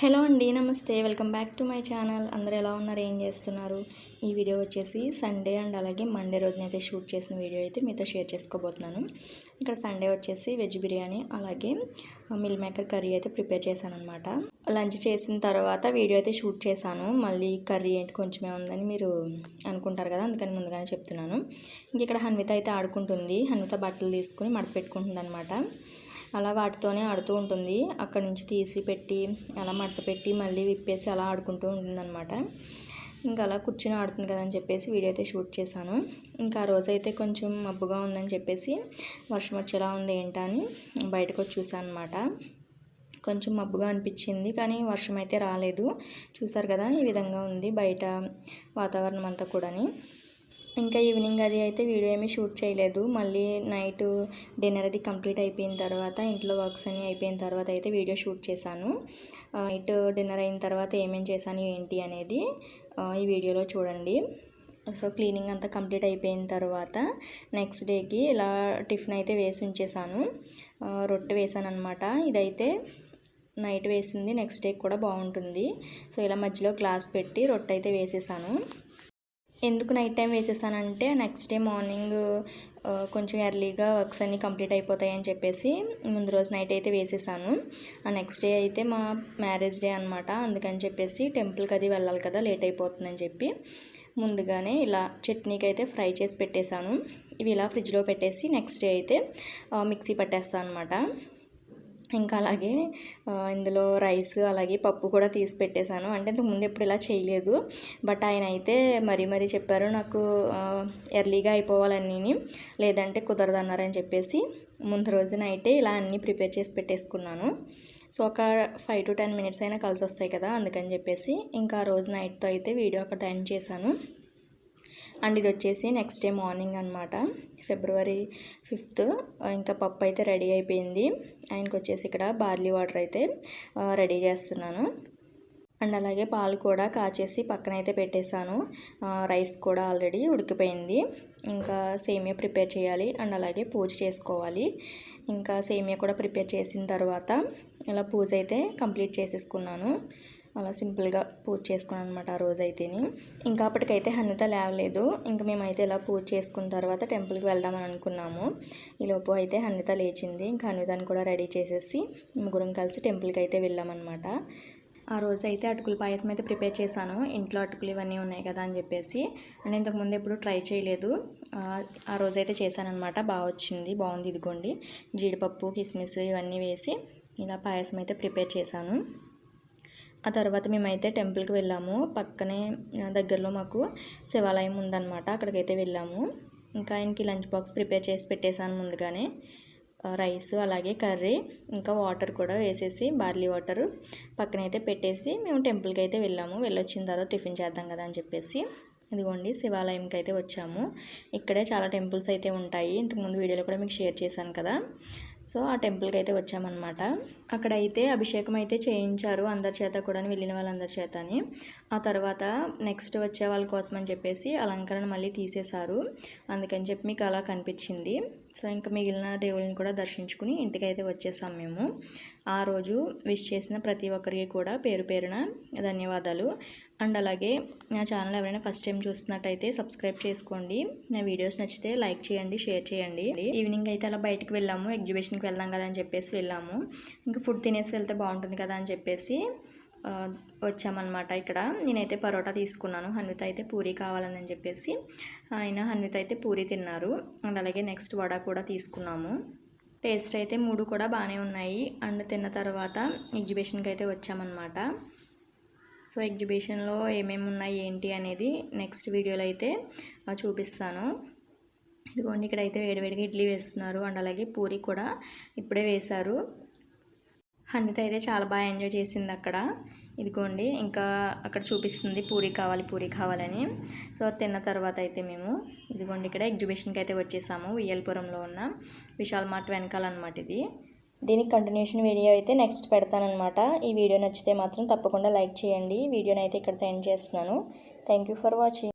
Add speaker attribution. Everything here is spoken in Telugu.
Speaker 1: హలో అండి నమస్తే. Welcome back to my channel. అందరూ ఎలా ఉన్నారు? ఏం చేస్తున్నారు? ఈ వీడియో వచ్చేసి సండే అండ్ అలాగే మండే రోజున అయితే షూట్ చేసిన వీడియో అయితే మీతో షేర్ చేసుకోబోతున్నాను. ఇక్కడ సండే వచ్చేసి వెజ్ బిర్యానీ అలాగే మిల్ మేకర్ కర్రీ అయితే ప్రిపేర్ చేశాను అనమాట లంచ్ చేసిన తర్వాత వీడియో అయితే షూట్ చేశాను. మళ్ళీ కర్రీ ఏంటి కొంచెమే ఉందని మీరు అనుకుంటారు కదా అందుకని ముందుగానే చెప్తున్నాను. ఇంక ఇక్కడ హన్విత అయితే ఆడుకుంటుంది. హన్విత బట్టలు తీసుకుని మడపెట్టుకుంటుంది అనమాట అలా వాటితోనే ఆడుతూ ఉంటుంది. అక్కడ నుంచి తీసి పెట్టి అలా మడత పెట్టి మళ్ళీ విప్పేసి అలా ఆడుకుంటూ ఉంటుందన్నమాట. ఇంకా అలా కూర్చుని ఆడుతుంది కదా అని చెప్పేసి వీడియో అయితే షూట్ చేశాను. ఇంకా ఆ రోజు అయితే కొంచెం మబ్బుగా ఉందని చెప్పేసి వర్షం వచ్చేలా ఉంది ఏంటా అని బయటకు వచ్చి చూసాను అనమాట కొంచెం మబ్బుగా అనిపించింది కానీ వర్షం అయితే రాలేదు. చూసారు కదా ఈ విధంగా ఉంది బయట వాతావరణం అంతా కూడాని. ఇంకా ఈవినింగ్ అది అయితే వీడియో ఏమీ షూట్ చేయలేదు. మళ్ళీ నైట్ డిన్నర్ అది కంప్లీట్ అయిపోయిన తర్వాత ఇంట్లో వర్క్స్ అన్నీ అయిపోయిన తర్వాత అయితే వీడియో షూట్ చేశాను. నైట్ డిన్నర్ అయిన తర్వాత ఏమేమి చేశాను ఏంటి అనేది ఈ వీడియోలో చూడండి. సో క్లీనింగ్ అంతా కంప్లీట్ అయిపోయిన తర్వాత నెక్స్ట్ డేకి ఇలా టిఫిన్ అయితే వేసి ఉంచేసాను రొట్టె వేసాను అనమాట ఇదైతే నైట్ వేసింది నెక్స్ట్ డే కూడా బాగుంటుంది. సో ఇలా మధ్యలో గ్లాస్ పెట్టి రొట్టె అయితే వేసేసాను ఎందుకు నైట్ టైం వేసేసానంటే నెక్స్ట్ డే మార్నింగ్ కొంచెం ఎర్లీగా వర్క్స్ అన్నీ కంప్లీట్ అయిపోతాయని చెప్పేసి ముందు రోజు నైట్ అయితే వేసేసాను. ఆ నెక్స్ట్ డే అయితే మా మ్యారేజ్ డే అనమాట అందుకని చెప్పేసి టెంపుల్కి అది వెళ్ళాలి కదా లేట్ అయిపోతుందని చెప్పి ముందుగానే ఇలా చట్నీకి అయితే ఫ్రై చేసి పెట్టేశాను. ఇవి ఇలా ఫ్రిడ్జ్లో పెట్టేసి నెక్స్ట్ డే అయితే మిక్సీ పట్టేస్తాను అనమాట ఇంకా అలాగే ఇందులో రైస్ అలాగే పప్పు కూడా తీసి పెట్టేశాను. అంటే ఇంతకు ముందు ఎప్పుడు ఇలా చేయలేదు. బట్ ఆయన అయితే మరీ మరీ చెప్పారు నాకు ఎర్లీగా అయిపోవాలని లేదంటే కుదరదన్నారని చెప్పేసి ముందు రోజున అయితే ఇలా అన్నీ ప్రిపేర్ చేసి పెట్టేసుకున్నాను. సో ఒక ఫైవ్ టు టెన్ మినిట్స్ అయినా కలిసి వస్తాయి కదా అందుకని చెప్పేసి ఇంకా ఆ రోజు నైట్తో అయితే వీడియో ఒకటి ఎండ్ చేశాను. అండ్ ఇది వచ్చేసి నెక్స్ట్ డే మార్నింగ్ అనమాట ఫిబ్రవరి ఫిఫ్త్ ఇంకా పప్పు అయితే రెడీ అయిపోయింది. ఆయనకు వచ్చేసి ఇక్కడ బార్లీ వాటర్ అయితే రెడీ చేస్తున్నాను. అండ్ అలాగే పాలు కూడా కాచేసి పక్కన అయితే పెట్టేశాను. రైస్ కూడా ఆల్రెడీ ఉడికిపోయింది. ఇంకా సేమియా ప్రిపేర్ చేయాలి. అండ్ అలాగే పూజ చేసుకోవాలి. ఇంకా సేమియా కూడా ప్రిపేర్ చేసిన తర్వాత ఇలా పూజ అయితే కంప్లీట్ చేసేసుకున్నాను. అలా సింపుల్గా పూజ చేసుకున్నాను అనమాట ఆ రోజు అయితేని ఇంకా అప్పటికైతే హన్నిత లేవలేదు. ఇంకా మేమైతే ఇలా పూజ చేసుకున్న తర్వాత టెంపుల్కి వెళ్దామని అనుకున్నాము. ఈలోపు అయితే హన్నిత లేచింది. ఇంకా హన్వితని కూడా రెడీ చేసేసి ముగ్గురం కలిసి టెంపుల్కి అయితే వెళ్ళామన్నమాట. ఆ రోజు అయితే అటుకుల పాయసం అయితే ప్రిపేర్ చేశాను. ఇంట్లో అటుకులు ఇవన్నీ ఉన్నాయి కదా అని చెప్పేసి. అండ్ ఇంతకుముందు ఎప్పుడు ట్రై చేయలేదు. ఆ రోజు అయితే చేశానమాట బాగా వచ్చింది. బాగుంది ఇదిగోండి. జీడిపప్పు కిస్మిస్ ఇవన్నీ వేసి ఇలా పాయసం అయితే ప్రిపేర్ చేశాను. ఆ తర్వాత మేమైతే టెంపుల్కి వెళ్ళాము. పక్కనే దగ్గరలో మాకు శివాలయం ఉందన్నమాట. అక్కడికైతే వెళ్ళాము. ఇంకా ఆయనకి లంచ్ బాక్స్ ప్రిపేర్ చేసి పెట్టేశాను ముందుగానే. రైస్ అలాగే కర్రీ ఇంకా వాటర్ కూడా వేసేసి బార్లీ వాటర్ పక్కనైతే పెట్టేసి మేము టెంపుల్కి అయితే వెళ్ళాము. వెళ్ళొచ్చిన తర్వాత టిఫిన్ చేద్దాం కదా అని చెప్పేసి. ఇదిగోండి శివాలయంకి అయితే వచ్చాము. ఇక్కడే చాలా టెంపుల్స్ అయితే ఉంటాయి. ఇంతకుముందు వీడియోలో కూడా మీకు షేర్ చేశాను కదా. సో ఆ టెంపుల్కి అయితే వచ్చామన్నమాట. అక్కడ అయితే అభిషేకం అయితే చేయించారు అందరి చేత కూడా వెళ్ళిన వాళ్ళందరి చేతని. ఆ తర్వాత నెక్స్ట్ వచ్చే వాళ్ళ కోసం అని చెప్పేసి అలంకరణ మళ్ళీ తీసేశారు. అందుకని చెప్పి మీకు అలా కనిపించింది. సో ఇంకా మిగిలిన దేవుళ్ళని కూడా దర్శించుకుని ఇంటికైతే వచ్చేసాం మేము. ఆ రోజు విష్ చేసిన ప్రతి ఒక్కరికి కూడా పేరు పేరున ధన్యవాదాలు. అండ్ అలాగే నా ఛానల్ ఎవరైనా ఫస్ట్ టైం చూస్తున్నట్టయితే సబ్స్క్రైబ్ చేసుకోండి. నా వీడియోస్ నచ్చితే లైక్ చేయండి షేర్ చేయండి. ఈవినింగ్ అయితే అలా బయటకు వెళ్ళాము ఎగ్జిబిషన్కి వెళ్దాం కదా అని చెప్పేసి వెళ్ళాము. ఇంకా ఫుడ్ తినేసి వెళ్తే బాగుంటుంది కదా అని చెప్పేసి వచ్చామన్నమాట ఇక్కడ. నేనైతే పరోటా తీసుకున్నాను హన్విత అయితే పూరి కావాలని చెప్పేసి. ఆయన హన్విత అయితే పూరి తిన్నారు. అండ్ అలాగే నెక్స్ట్ వడ కూడా తీసుకున్నాము. టేస్ట్ అయితే మూడు కూడా బాగానే ఉన్నాయి. అండ్ తిన్న తర్వాత ఎగ్జిబిషన్కి అయితే వచ్చామన్నమాట. సో ఎగ్జిబిషన్లో ఏమేమి ఉన్నాయి ఏంటి అనేది నెక్స్ట్ వీడియోలో అయితే చూపిస్తాను. ఇదిగోండి ఇక్కడైతే వేడివేడిగా ఇడ్లీ వేస్తున్నారు. అండ్ అలాగే పూరి కూడా ఇప్పుడే వేశారు. హన్విత అయితే చాలా బాగా ఎంజాయ్ చేసింది అక్కడ. ఇదిగోండి ఇంకా అక్కడ చూపిస్తుంది పూరి కావాలి పూరి కావాలని. సో తిన్న తర్వాత అయితే మేము ఇదిగోండి ఇక్కడ ఎగ్జిబిషన్కి అయితే వచ్చేసాము. వియ్యల్పురంలో ఉన్న విశాల్ మార్ట్ వెనకాలన్నమాట ఇది. దీనికి కంటిన్యూషన్ వీడియో అయితే నెక్స్ట్ పెడతానమాట ఈ వీడియో నచ్చితే మాత్రం తప్పకుండా లైక్ చేయండి. వీడియోని అయితే ఇక్కడ ఎండ్ చేస్తున్నాను. Thank for watching